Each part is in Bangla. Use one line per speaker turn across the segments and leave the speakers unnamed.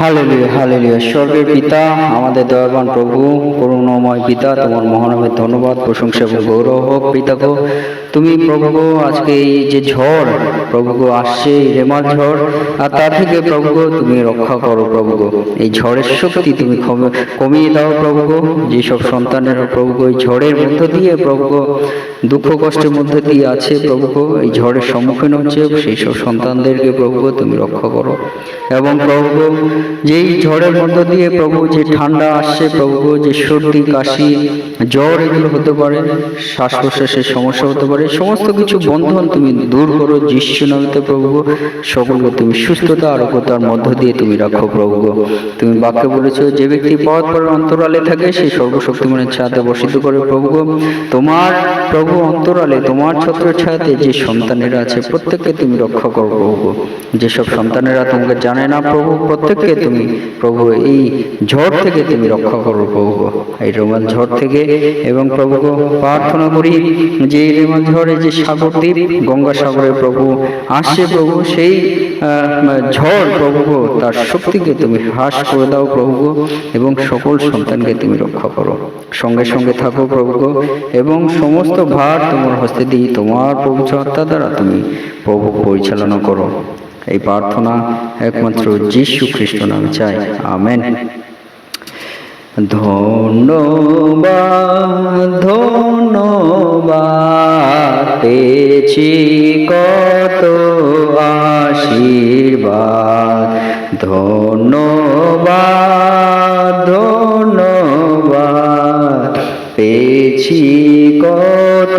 Hallelujah hallelujah. স্বর্গের পিতা, আমাদের দয়াবান প্রভু, করুণাময় পিতা, তোমার মহানবের ধন্যবাদ, প্রশংসা এবং গৌরব হোক পিতা গো। তুমি প্রভু আজকে এই যে ঝড় প্রভু গো আসছে এই ঝড় আর তা থেকে প্রভু গো তুমি রক্ষা করো প্রভু গো। এই ঝড়ের শক্তি তুমি কমিয়ে দাও প্রভু গো। যেসব সন্তানেরা প্রভু গো এই ঝড়ের মধ্য দিয়ে প্রভু গো দুঃখ কষ্টের মধ্যে দিয়ে আছে প্রভু গো এই ঝড়ের সম্মুখীন হচ্ছে সেই সব সন্তানদেরকে প্রভু গো তুমি রক্ষা করো। এবং প্রভু গো, যেই ঝড়ের মধ্য দিয়ে প্রভু যে ঠান্ডা আসছে প্রভু গো, যে সর্দি কাশি জ্বর এগুলো হতে পারে শ্বাস প্রশ্বাসের সমস্যা হতে পারে সমস্ত কিছু বন্ধন তুমি দূর করো যিশু নামেতে প্রভু, সকলকে তুমি সুস্থতা আরোগ্যতার মধ্য দিয়ে তুমি রাখো প্রভু। তুমি বাক্যে বলেছ, যে ব্যক্তি পথ পর অন্তরালে থাকে সেই সর্বশক্তিমানের ছায়াতে বসিত করে প্রভু। তোমার প্রভু অন্তরালে, তোমার ছত্র ছায়াতে যে সন্তানেরা আছে, প্রত্যেককে তুমি রক্ষা করো প্রভু। যেসব সন্তানেরা তোমাকে জানে না প্রভু, প্রত্যেককে তুমি প্রভু, এই ঝড় থেকে তুমি রক্ষা করো প্রভু। এই রোমান ঝড় থেকে এবং প্রভু প্রার্থনা করি, যে রেমাল ঝড়ে যে সাগর দ্বীপ, গঙ্গা সাগরে প্রভু আসছে প্রভু, সেই ঝড় প্রভু, তার শক্তিকে তুমি হ্রাস করে দাও প্রভু এবং সকল সন্তানকে তুমি রক্ষা করো। সঙ্গে সঙ্গে থাকো প্রভু এবং সমস্ত ভার তোমার হস্তে দিই, তোমার প্রভু আত্মা দ্বারা তুমি প্রভু পরিচালনা করো। এই প্রার্থনা একমাত্র যীশু খ্রিস্ট নামে চাই। আমেন। ধন্যবাদ ধন্যবাদ পেয়েছি কত আশীর্বাদ। ধন্যবাদ ধন্যবাদ পেয়েছি কত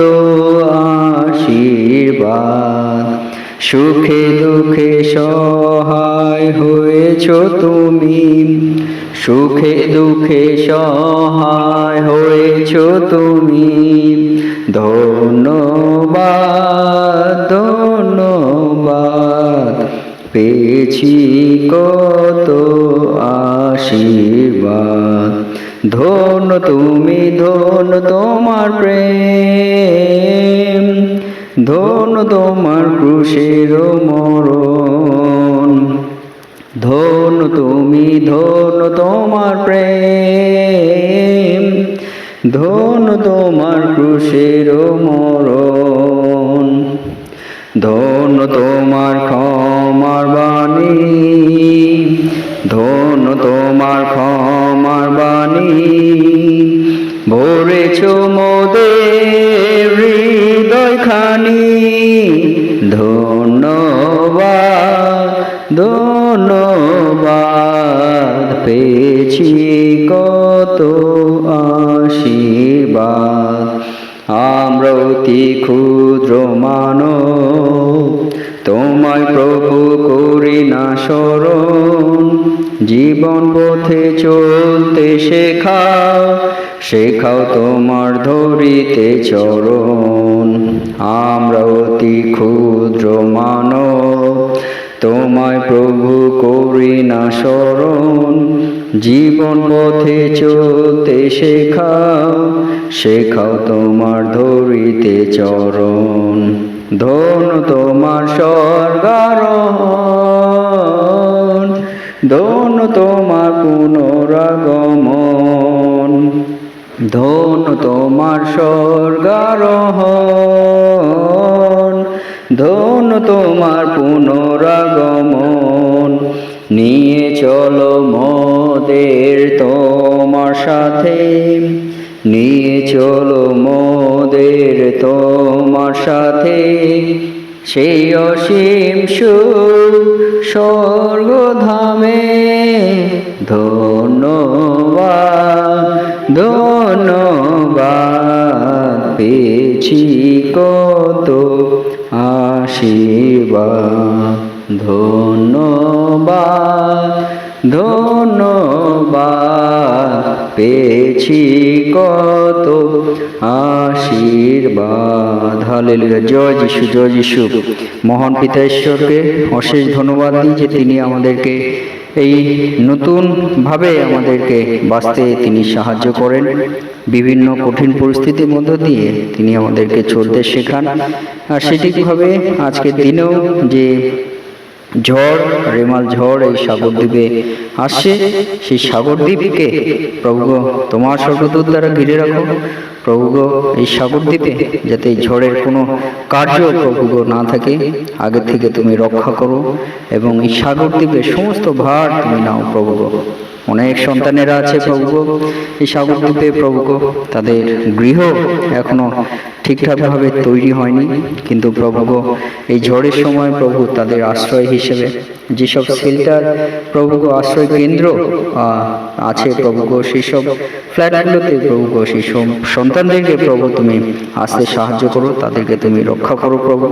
আশীর্বাদ। সুখে দুঃখে সহায় হয়েছ তুমি। সুখে দুঃখে সহায় হয়েছ তুমি। ধন্যবাদ ধন্যবাদ, পেয়েছি কত আশীর্বাদ। ধন্য তুমি, ধন্য তোমার প্রেম। ধন্য তোমার ক্রুশের মরণ। ধন্য তুমি ধন্য তোমার প্রেম ধন্য তোমার ক্রুশের মরণ ধন্য তোমার ক্ষমার বাণী ধন্য তোমার ক্ষমার বাণী, ভরেছ মোদের হৃদয় খানি ধন্যবাদ। ধন্যবাদ পেয়েছি কত আশীর্বাদ। আমরা অতি ক্ষুদ্র মানব? তোমায় প্রভু করি না স্মরণ। জীবন পথে চলতে শেখাও শেখাও তোমার ধরিতে চরণ। আমরা অতি ক্ষুদ্র মানব। তোমায় প্রভু করি না স্মরণ জীবন পথে চলতে শেখাও শেখাও তোমার ধরিতে চরণ, ধন তোমার স্বর্গারোহণ, ধন তোমার পুনরাগমন, ধন তোমার স্বর্গারোহণ ধন তোমার পুনরাগমন। নিয়ে চলো মোদের তোমার সাথে। নিয়ে চলো মোদের তোমার সাথে। সেই অসীম সুখ স্বর্গধামে ধন্যবাদ ধন্যবাদ। পেয়েছি কত আশীর্বাদ ধন্যবাদ ধন্যবাদ পেয়েছি কত আশীর্বাদ। হালেলুয়া। জয় যিশু জয় যিশু। মহান পিতা ঈশ্বরকে অশেষ ধন্যবাদ দিই যে তিনি আমাদেরকে এই নতুনভাবে আমাদেরকে বাঁচতে তিনি সাহায্য করেন। বিভিন্ন কঠিন পরিস্থিতির মধ্য দিয়ে তিনি আমাদেরকে চলতে শেখান। আর সেটিকভাবে আজকের দিনেও যে ঝড়, রেমাল ঝড় এই সাগরদ্বীপে আসছে সেই সাগরদ্বীপকে প্রভু তোমার স্বর্গদূত দ্বারা ঘিরে রাখো প্রভু এই সাগরদ্বীপে যাতে ঝড়ের কোনো কার্য প্রভু না থাকে, আগে থেকে তুমি রক্ষা করো এবং এই সাগরদ্বীপের সমস্ত ভার তুমি নাও প্রভু। অনেক সন্তানেরা আছে প্রভু এই সাগর দ্বীপে প্রভু তাদের গৃহ এখনও ঠিকঠাকভাবে তৈরি হয়নি কিন্তু প্রভু এই ঝড়ের সময় প্রভু তাদের আশ্রয় হিসেবে যেসব শেল্টার প্রভু আশ্রয় কেন্দ্র আছে প্রভু সেই সব ফ্ল্যাটগুলোতে প্রভু সেই সব সন্তানদেরকে প্রভু তুমি আসতে সাহায্য করো তাদেরকে তুমি রক্ষা করো প্রভু।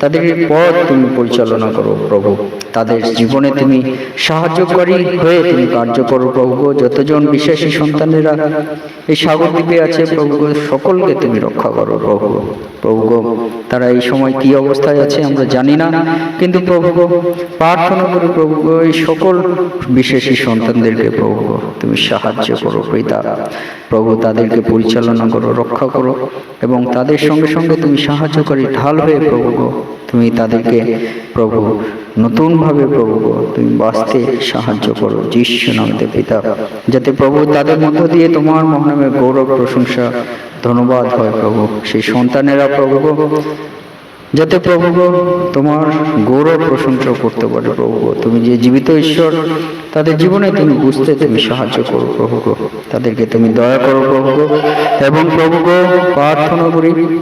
তাদের পথ তুমি পরিচালনা করো প্রভু। তাদের জীবনে তুমি সাহায্যকারী হয়ে তুমি কার্য করো প্রভু, যতজন বিশ্বাসী সন্তানেরা এই সাগর দ্বীপে আছে, প্রভু, সকলকে তুমি রক্ষা করো প্রভু। প্রভু, তারা এই সময় কি অবস্থায় আছে আমরা জানি না, কিন্তু প্রভু, প্রার্থনা করো প্রভু, এই সকল বিশ্বাসী সন্তানদেরকে প্রভু, তুমি সাহায্য করো পিতা। প্রভু তাদেরকে পরিচালনা করো, রক্ষা করো এবং তাদের সঙ্গে সঙ্গে তুমি সাহায্যকারী ঢাল হয়ে প্রভু তুমি তাদেরকে প্রভু নতুনভাবে প্রভু তুমি বাঁচতে সাহায্য করো। যিশু নামতে পিতা, যাতে প্রভু তাদের মধ্য দিয়ে তোমার মহানামে গৌরব, প্রশংসা, ধন্যবাদ হয় প্রভু। সেই সন্তানেরা প্রভু যাতে প্রভু তোমার গৌরব, প্রশংসা করতে পারে প্রভু তুমি যে জীবিত ঈশ্বর তাদের জীবনে তুমি বুঝতে তুমি সাহায্য করো প্রভু গো। তাদেরকে তুমি দয়া করো প্রভু গো। এবং প্রভু গো, প্রার্থনা করি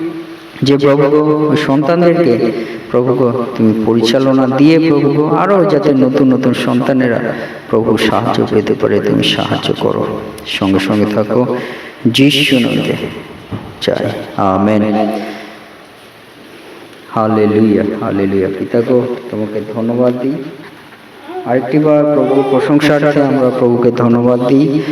যে প্রভু সন্তানদেরকে প্রভু তুমি পরিচালনা দিয়ে প্রভু আরও যাতে নতুন নতুন সন্তানেরা প্রভু সাহায্য পেতে পারে, তুমি সাহায্য করো। সঙ্গে সঙ্গে থাকো। যিশু নামে চাই। আমেন। Hallelujah hallelujah. পিতা গো, তোমাকে ধন্যবাদ দিই। আরেকটি বার প্রভুর প্রশংসার্থে আমরা প্রভুকে ধন্যবাদ দিই।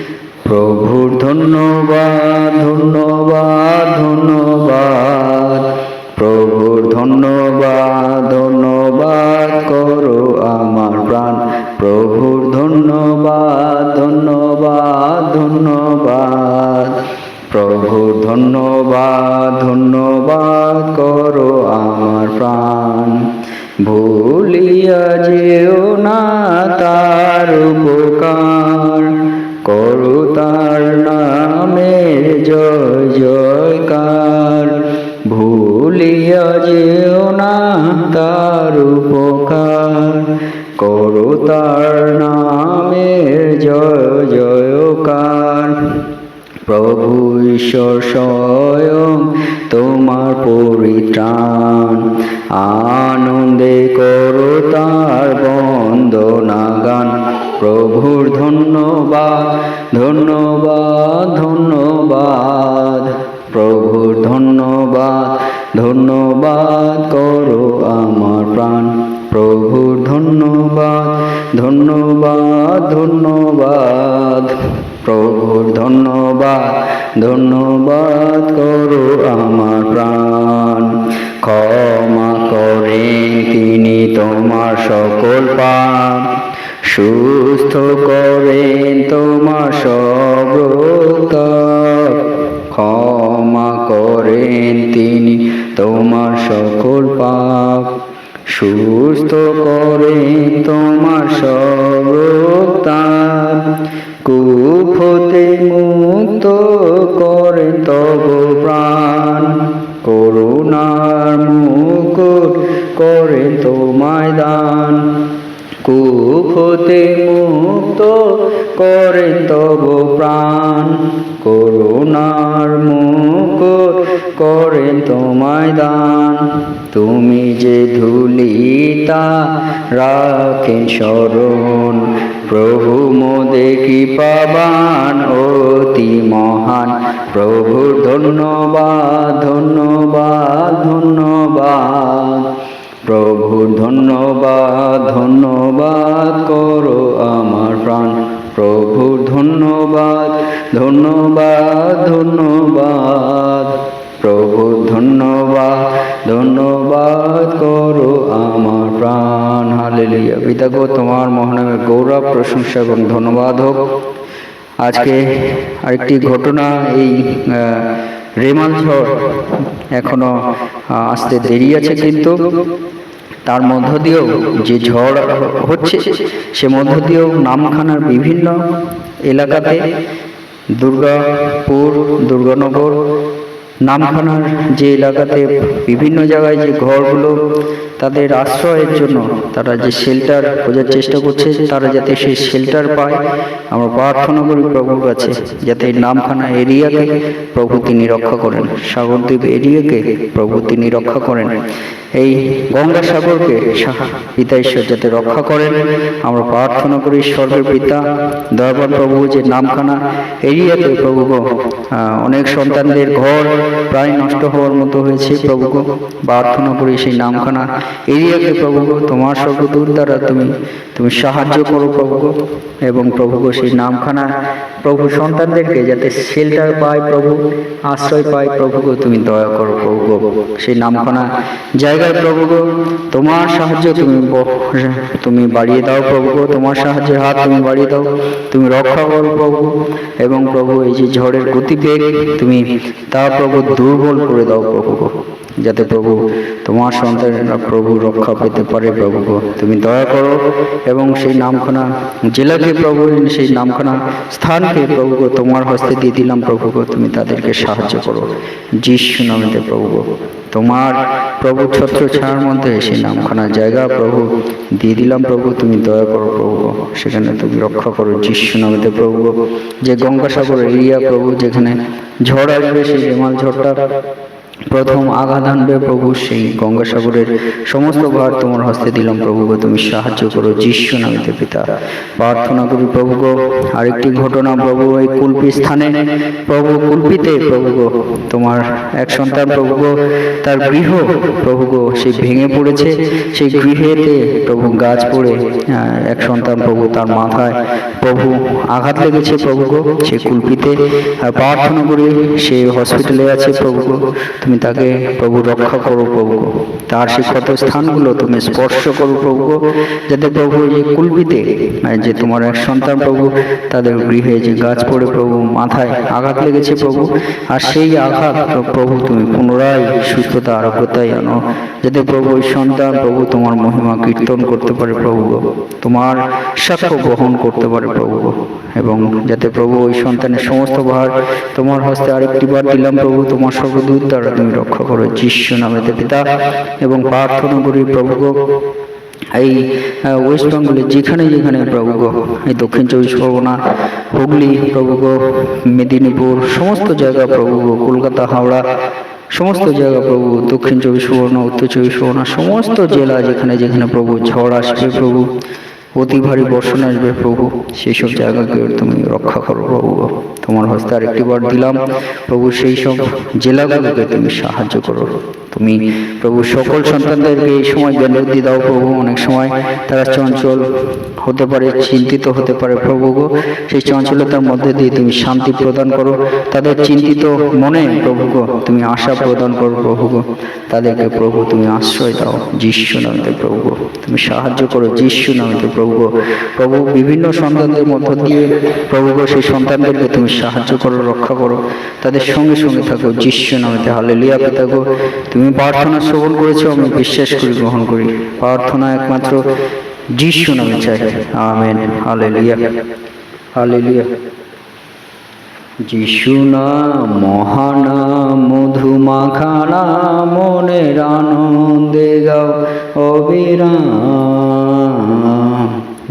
প্রভুর ধন্যবাদ ধন্যবাদ ধন্যবাদ। প্রভুর ধন্যবাদ ধন্যবাদ করো আমার প্রাণ। প্রভুর ধন্যবাদ ধন্যবাদ ধন্যবাদ। প্রভু ধন্যবাদ ধন্যবাদ করো আমার প্রাণ। ভুলিয়া যেও তার উপকার করো তার নামের জয়, জয়কার। প্রভু ঈশ্বর স্বয়ং তোমার পরিত্রাণ। আনন্দে করো তার বন্দনা গান প্রভুর ধন্যবাদ ধন্যবাদ ধন্যবাদ। ধন্যবাদ করো আমার প্রাণ। ক্ষমা করেন তিনি তোমার সকল পাপ। সুস্থ করেন তোমার সব ক্ষমা করেন তিনি তোমার সকল পাপ। সুস্থ করেন তোমার সব কূপ হতে মুক্ত করেন তব প্রাণ। করুণার মুখ করেন তোমায় দান। তুমি যে ধুলিতা, রাখেন স্মরণ। প্রভু মোদে কৃপাবান, অতি মহান। প্রভু ধন্যবাদ ধন্যবাদ ধন্যবাদ। প্রভু, ধন্যবাদ ধন্যবাদ করো আমার প্রাণ। প্রভু, ধন্যবাদ ধন্যবাদ ধন্যবাদ। প্রভু, ধন্যবাদ ধন্যবাদ করো আমার প্রাণ। হালেলুয়া। পিতা গো তোমার মহানামে গৌরব, প্রশংসা এবং ধন্যবাদ হোক। আজকে আরেকটি ঘটনা এই রেমাল এখনও আসতে দেরি আছে কিন্তু। তার মধ্য দিয়েও যে ঝড় হচ্ছে, সে মধ্য দিয়েও নামখানার বিভিন্ন এলাকাতে দুর্গাপুর দুর্গানগর নামখানার যে এলাকাতে বিভিন্ন জায়গায় যে ঘরগুলো তাদের আশ্রয়ের জন্য তারা যে শেল্টার খোঁজার চেষ্টা করছে, তারা যাতে সেই শেল্টার পায়। আমরা প্রার্থনা করি প্রভুর কাছে, যাতে এই নামখানা এরিয়াকে প্রভু তিনি রক্ষা করেন। সাগরদ্বীপ এরিয়াকে প্রভু তিনি রক্ষা করেন। এই গঙ্গাসাগরকে সা- পিতা ঈশ্বর যাতে রক্ষা করেন, আমরা প্রার্থনা করি স্বর্গের পিতা, দয়াবান প্রভু, যে নামখানা এরিয়াতে প্রভু অনেক সন্তানদের ঘর প্রায় নষ্ট হওয়ার মতো হয়েছে প্রভু। প্রার্থনা করি সেই নামখানা এরিয়াকে প্রভু তোমার সর্বদূর দ্বারা তুমি তুমি সাহায্য করো প্রভু। এবং প্রভু সেই নামখানা প্রভু সন্তানদেরকে যাতে শেল্টার পায় প্রভু, আশ্রয় পায় প্রভু তুমি দয়া করো প্রভু। সেই নামখানা জায়গায় প্রভু গো, তোমার সাহায্য তুমি তুমি বাড়িয়ে দাও প্রভু গো, তোমার সাহায্যের হাত তুমি বাড়িয়ে দাও তুমি রক্ষা করো প্রভু এবং প্রভু এই যে ঝড়ের গতিবেগ তুমি তা প্রভু দুর্বল করে দাও প্রভু গো। যাতে প্রভু তোমার সন্তানেরা প্রভু রক্ষা পেতে পারে প্রভু। তুমি দয়া করো এবং সেই নামখানা জেলাকে প্রভু সেই নামখানা স্থানকে প্রভু তোমার হস্তে দিয়ে দিলাম প্রভু। তুমি তাদেরকে সাহায্য করো যিশু নামেতে প্রভু। তোমার প্রভু ছত্র ছায়ার মধ্যে সেই নামখানা জায়গা, প্রভু, দিয়ে দিলাম প্রভু, তুমি দয়া করো প্রভু। সেখানে তুমি রক্ষা করো, যিশু নামেতে প্রভু। যে গঙ্গাসাগর এরিয়া প্রভু, যেখানে ঝড় আসবে সেই রেমাল ঝড়টা প্রথম আঘাত আনবে প্রভু, সেই গঙ্গাসাগরের সমস্ত ভার তোমার হস্তে দিলাম প্রভু তুমি সাহায্য করো যিশু নামিতে পিতা। প্রার্থনা করি প্রভু আরেকটি ঘটনা প্রভু এই কুলপি স্থানে। প্রভু কুলপিতে প্রভু তোমার এক সন্তান প্রভু তার গৃহ প্রভু গো সেই ভেঙে পড়েছে। সেই গৃহেতে প্রভু গাছ পড়ে এক সন্তান প্রভু তার মাথায় প্রভু আঘাত লেগেছে প্রভু গো, সে কুলপিতে। প্রার্থনা করি সে হসপিটালে আছে প্রভু গো। তাকে প্রভু রক্ষা করো প্রভু। তার সে ক্ষত স্থানগুলো তুমি স্পর্শ করো প্রভু যাতে প্রভু যে কুলপিতে আহ, যে তোমার এক সন্তান প্রভু তাদের গৃহে যে গাছ পড়ে প্রভু মাথায় আঘাত লেগেছে প্রভু। আর সেই আঘাত প্রভু তুমি পুনরায় সুস্থতা আরোগ্যতায় আনো যাতে প্রভু ওই সন্তান প্রভু তোমার মহিমা কীর্তন করতে পারে প্রভু। তোমার সাক্ষ্য বহন করতে পারে প্রভু। এবং যাতে প্রভু ওই সন্তানের সমস্ত ভার তোমার হস্তে আরেকটি বার দিলাম প্রভু। তোমার সর্বদূত দ্বারা তুমি রক্ষা করো, যিশু নামেতে পিতা এবং প্রার্থনা করি প্রভু এই ওয়েস্ট বেঙ্গলে যেখানে যেখানে প্রভু গো, এই দক্ষিণ চব্বিশ পরগনা, হুগলি প্রভু গো, মেদিনীপুর, সমস্ত জায়গা প্রভু গো, কলকাতা, হাওড়া, সমস্ত জায়গা প্রভু দক্ষিণ চব্বিশ পরগনা, উত্তর চব্বিশ পরগনা, সমস্ত জেলা যেখানে যেখানে প্রভু ঝড় আসবে প্রভু। অতি ভারী বর্ষণ আসবে, প্রভু। সেই সব জায়গাকে তুমি রক্ষা করো, প্রভু। তোমার হস্তে আরেকটি বার দিলাম, প্রভু। সেই সব জেলাগুলোকে তুমি সাহায্য করো। তুমি প্রভু, সকল সন্তানদেরকে এই সময় জ্ঞান দাও প্রভু। অনেক সময় তারা চঞ্চল হতে পারে, চিন্তিত হতে পারে। প্রভু গো, সেই চঞ্চলতার মধ্যে দিয়ে তুমি শান্তি প্রদান করো। তাদের চিন্তিত মনে প্রভু গো, তুমি আশা প্রদান করো প্রভু গো। তাদেরকে প্রভু তুমি আশ্রয় দাও যিশু নামে প্রভু গো। তুমি সাহায্য করো যিশু নামে প্রভু গো। প্রভু, বিভিন্ন সন্তানদের মধ্য দিয়ে প্রভু গো, সেই সন্তানদেরকে তুমি সাহায্য করো, রক্ষা করো। তাদের সঙ্গে সঙ্গে থাকো যিশু নামেতে হালেলিয়া পিতা গো, তুমি প্রার্থনা শ্রবণ করেছ, আমি বিশ্বাস করি, গ্রহণ করি। প্রার্থনা একমাত্র যিশু নামে চাই। আমেন। হালেলিয়া। হালেলিয়া। যিশু নাম, মহানাম, মধুমাখানা, মনের আনন্দে গাও, অবিরাম।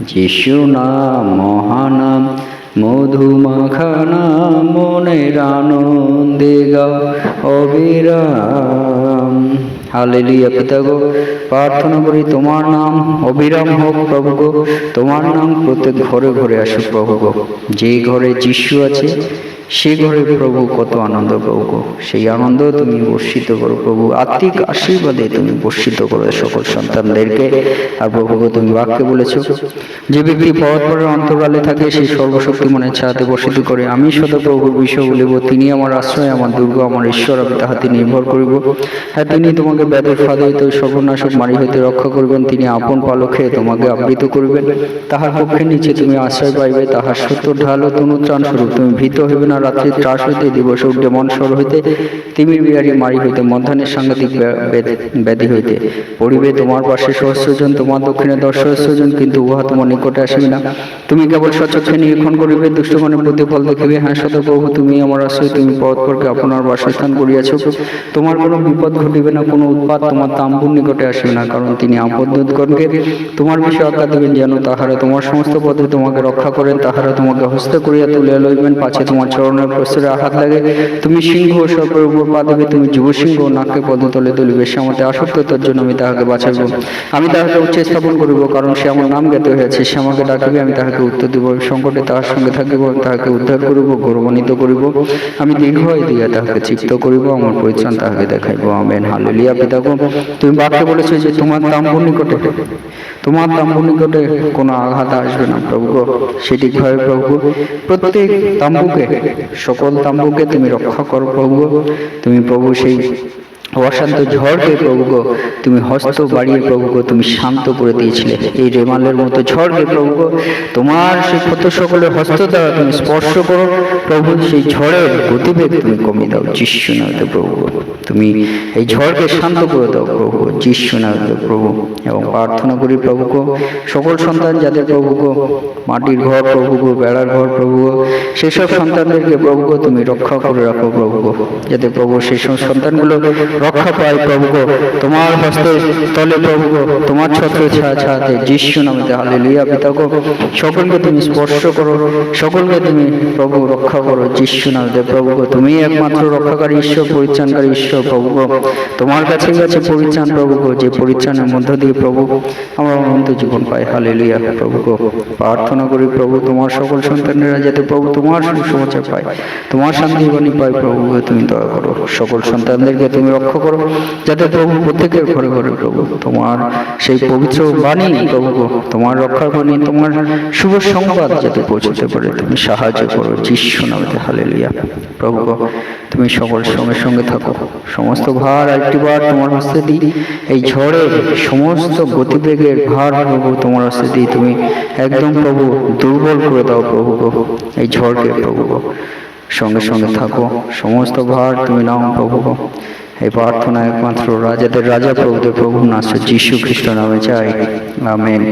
যিশু নাম, মহানাম মধুমাখানা মনের আনন্দে গাও অবিরাম। হালেলুয়া, পিতা গো, প্রার্থনা করি তোমার নাম অবিরাম হোক প্রভু গো। তোমার নাম প্রত্যেক ঘরে ঘরে আসুক প্রভু গো। যে ঘরে যিশু আছে সে ঘরে প্রভু কত আনন্দ প্রভু সেই আনন্দ তুমি বর্ষিত করো প্রভু। আত্মিক আশীর্বাদে তুমি বর্ষিত করো সকল সন্তানদেরকে। আর প্রভু তুমি বাক্যে বলেছ, যে ব্যক্তি পরস্পরের অন্তরালে থাকে সেই সর্বশক্তি মনে ছায়াতে বর্ষিত করে। আমি সদা প্রভুর বিষয় বলিব, তিনি আমার আশ্রয়, আমার দুর্গ, আমার ঈশ্বর, আমি তাহাতে নির্ভর করিব। হ্যাঁ তিনি তোমাকে ব্যাধের ফাঁদে হইতে সর্বনাশক মারি হইতে রক্ষা করবেন। তিনি আপন পালকে তোমাকে আবৃত করিবেন। তাহার পক্ষে নিচে তুমি আশ্রয় পাইবে, তাহার সত্য ঢাল তনুত্রাণ স্বরূপ তুমি ভীত হইবে না। না রাত্রি ত্রাস হইতে দিবস উঠে মনসর হইতে তিমির বিহারী মারি হইতে মধ্যাহ্নের সাংঘাতিক ব্যাধি হইতে। পড়িবে তোমার পাশে সহস্রজন, তোমার দক্ষিণে দশ সহস্রজন, কিন্তু উহা তোমার নিকটে আসিবে না। তুমি কেবল সচক্ষে নিরীক্ষণ করিবে, দুষ্টগণের প্রতিফল দেখিবে। হ্যাঁ সত প্রভু তুমি আমার আশ্রয়, তুমি পরকে আপনার বাসস্থান করিয়াছ। তোমার কোনো বিপদ ঘটিবে না, কোনো উৎপাত তোমার তাম্বুর নিকটে আসিবে না, কারণ তিনি আপদগণকে তোমার বিষয়ে আজ্ঞা দিবেন, যেন তাহারা তোমার সমস্ত পথে তোমাকে রক্ষা করেন, তাহারা তোমাকে হস্ত করিয়া তুলিয়া লইবেন, পাছে তোমার চরণের প্রস্তরে আঘাত লাগে। তুমি সিংহ সর্পের উপর পা দেবে, তুমি যুব সিংহ নাককে পদতলে তুলিবে। সে আমাতে আসক্ততার জন্য আমি তাহাকে বাঁচাইব। আমি তাহাকে উচ্চ স্থাপন করিব, কারণ সে আমার নাম জ্ঞাত হয়েছে সে আমাকে ডাকিবে, আমি তাহাকে উত্তর দিব। সংকটে তাহার সঙ্গে থাকিব তাহাকে উদ্ধার করিব, গৌরবান্বিত করিব। আমি দীর্ঘয় দিয়া তাহাকে চিত্ত করিব, আমার পরিত্রাণ তাহাকে দেখাইব। আমেন, হালেলিয়া, পিতা গো। তুমি বাক্যে বলেছ যে তোমার তাম্বুর নিকটে, তোমার তাম্বুর নিকটে কোনো আঘাত আসবে না, প্রভু সেটি ভয় প্রভু প্রত্যেক তাম্বুকে সকল তাম্বুকে তুমি রক্ষা করো প্রভু। তুমি প্রভু সেই অশান্ত ঝড়কে প্রভু গো তুমি হস্ত বাড়িয়ে প্রভু গো তুমি শান্ত করে দিয়েছিলে এই রেমালের মতো ঝড়কে প্রভু গো তোমার সেই ক্ষত সকলের হস্ত দ্বারা তুমি স্পর্শ করো প্রভু সেই ঝড়ের গতিবেগ তুমি কমিয়ে দাও যিশু নামে প্রভু তুমি এই ঝড়কে শান্ত করে দাও প্রভু। যিশু নামে প্রভু এবং প্রার্থনা করি প্রভু গো সকল সন্তান যাদের প্রভু গো মাটির ঘর প্রভু গো বেড়ার ঘর প্রভু গো সেসব সন্তানদেরকে প্রভু গো তুমি রক্ষা করে রাখো প্রভু গো যাতে প্রভু সেই সব সন্তানগুলো রক্ষা পায় প্রভু তোমার হস্তে তলে প্রভু তোমার ছত্র ছায়া ছায়াতে যিশু নামে হালে লইয়া পিতা গো সকলকে তুমি স্পর্শ করো, সকলকে তুমি প্রভু রক্ষা করো, যিশু নামে প্রভু তুমি একমাত্র রক্ষাকারী ঈশ্বর, পরিত্রাণকারী ঈশ্বর প্রভু তোমার কাছে গেছে পরিত্রাণ প্রভু যে পরিত্রাণের মধ্য দিয়ে প্রভু আমরা অনন্ত জীবন পাই হালে লইয়া প্রভু প্রার্থনা করি প্রভু, তোমার সকল সন্তানেরা যাতে প্রভু তোমার সুসমাচার পায়, তোমার শান্তি বাণী পায় প্রভু তুমি দয়া করো। সকল সন্তানদেরকে তুমি রক্ষা করো, যাতে প্রভু প্রত্যেকের ঘরে ঘরে প্রভু, তোমার সেই পবিত্র বাণী প্রভু, তোমার রক্ষার বাণী, তোমার শুভ সংবাদ যাতে পৌঁছতে পারে। তুমি সাহায্য করো, যিশু নামে, হালেলুয়া। প্রভু, তুমি সকল সঙ্গে সঙ্গে থাকো। সমস্ত ভার একটি বার তোমার হস্তে দিই। এই ঝড়ের সমস্ত গতিবেগের ভার প্রভু তোমার হস্তে দিই। তুমি একদম প্রভু দুর্বল করে দাও প্রভু এই ঝড়কে প্রভু সঙ্গে সঙ্গে থাকো। সমস্ত ভার তুমি নাও প্রভু এই প্রার্থনা একমাত্র রাজাদের রাজা প্রভুদের প্রভু নাশ্র যিশু খ্রিস্ট নামে চাই। আমেন।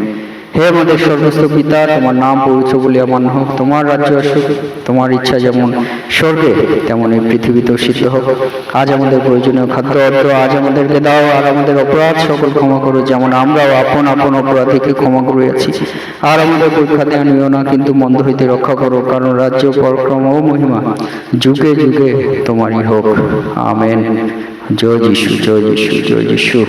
হে আমাদের সর্বস্ব পিতা, তোমার নাম পবিত্র বলিয়া মান্য হোক, তোমার রাজ্য আসুক, তোমার ইচ্ছা যেমন স্বর্গে, তেমন এই পৃথিবীতেও সিদ্ধ হোক। আজ আমাদের প্রয়োজনীয় খাদ্য, অর্থ, আজ আমাদেরকে দাও, আর আমাদের অপরাধ সকল ক্ষমা করো, যেমন আমরাও আপন আপন অপরাধীকে ক্ষমা করিয়াছি। আর আমাদের পরীক্ষাতে আনিও না, কিন্তু মন্দ হইতে রক্ষা করো, কারণ রাজ্য পরাক্রম ও মহিমা যুগে যুগে তোমারই হোক। আমেন। জয় যিশু জয় যিশু জয় যিশু